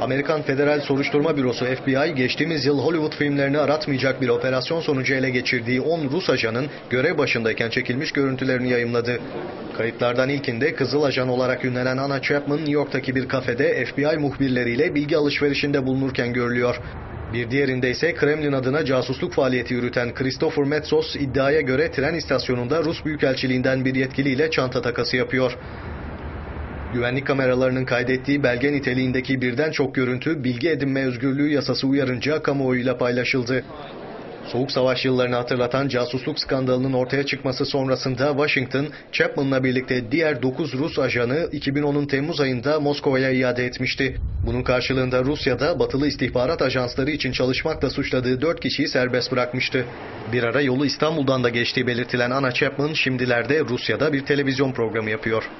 Amerikan Federal Soruşturma Bürosu FBI geçtiğimiz yıl Hollywood filmlerini aratmayacak bir operasyon sonucu ele geçirdiği 10 Rus ajanın görev başındayken çekilmiş görüntülerini yayımladı. Kayıtlardan ilkinde Kızıl Ajan olarak ünlenen Anna Chapman New York'taki bir kafede FBI muhbirleriyle bilgi alışverişinde bulunurken görülüyor. Bir diğerinde ise Kremlin adına casusluk faaliyeti yürüten Christopher Metsos iddiaya göre tren istasyonunda Rus Büyükelçiliğinden bir yetkiliyle çanta takası yapıyor. Güvenlik kameralarının kaydettiği belge niteliğindeki birden çok görüntü bilgi edinme özgürlüğü yasası uyarınca kamuoyuyla paylaşıldı. Soğuk Savaş yıllarını hatırlatan casusluk skandalının ortaya çıkması sonrasında Washington, Chapman'la birlikte diğer 9 Rus ajanı 2010'un Temmuz ayında Moskova'ya iade etmişti. Bunun karşılığında Rusya'da batılı istihbarat ajansları için çalışmakla suçladığı 4 kişiyi serbest bırakmıştı. Bir ara yolu İstanbul'dan da geçtiği belirtilen Anna Chapman şimdilerde Rusya'da bir televizyon programı yapıyor.